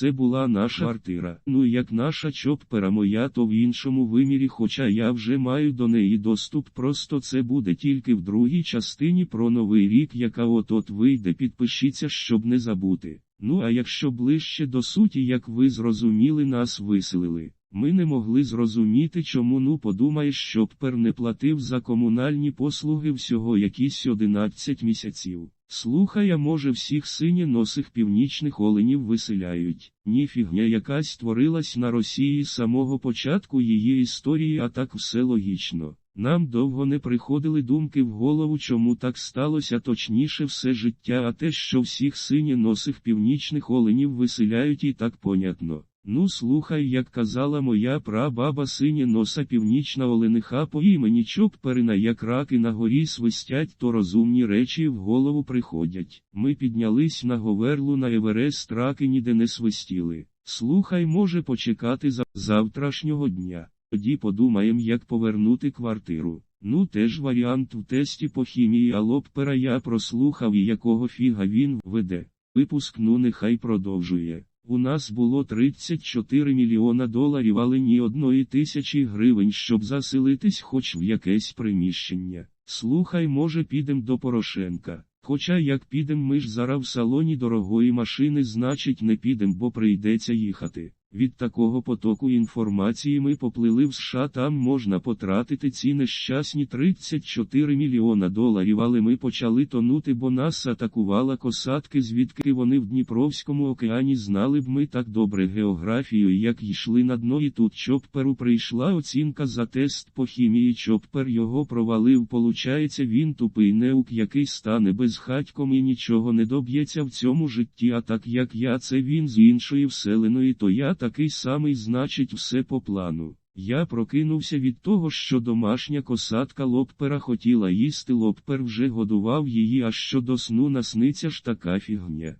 Це була наша квартира. Ну як наша чоппера моя, то в іншому вимірі, хоча я вже маю до неї доступ, просто це буде тільки в другій частині про новий рік, яка от-от вийде, підпишіться, щоб не забути. Ну а якщо ближче до суті, як ви зрозуміли, нас виселили. Ми не могли зрозуміти, чому ну подумаєш, що Пер не платив за комунальні послуги всього якісь 11 місяців. Слухай, а може всіх синє-носих північних оленів виселяють. Ні фігня якась творилась на Росії з самого початку її історії, а так все логічно. Нам довго не приходили думки в голову, чому так сталося, точніше все життя, а те, що всіх синє-носих північних оленів виселяють і так понятно. Ну слухай, як казала моя прабаба синя носа північна олениха по імені Чопперина, як раки на горі свистять, то розумні речі в голову приходять. Ми піднялись на говерлу на Еверест, раки ніде не свистіли. Слухай, може почекати за завтрашнього дня. Тоді подумаєм, як повернути квартиру. Ну теж варіант в тесті по хімії, а лоппера я прослухав і якого фіга він веде. Випуск ну нехай продовжує. У нас було 34 мільйона доларів, але ні одної тисячі гривень, щоб заселитись хоч в якесь приміщення. Слухай, може, підем до Порошенка. Хоча як підем ми ж зараз в салоні дорогої машини, значить не підем, бо прийдеться їхати. Від такого потоку інформації ми поплили в США, там можна потратити ці нещасні 34 мільйона доларів, але ми почали тонути, бо нас атакувала косатки, звідки вони в Дніпровському океані знали б ми так добре географію, як йшли на дно, і тут Чопперу прийшла оцінка за тест по хімії. Чоппер його провалив. Получається, він тупий неук, який стане безхатьком і нічого не доб'ється в цьому житті, а так як я, це він з іншої вселеної, то я такий самий, значить, все по плану. Я прокинувся від того, що домашня косатка лоппера хотіла їсти, лоппер вже годував її, а що до сну насниться ж така фігня.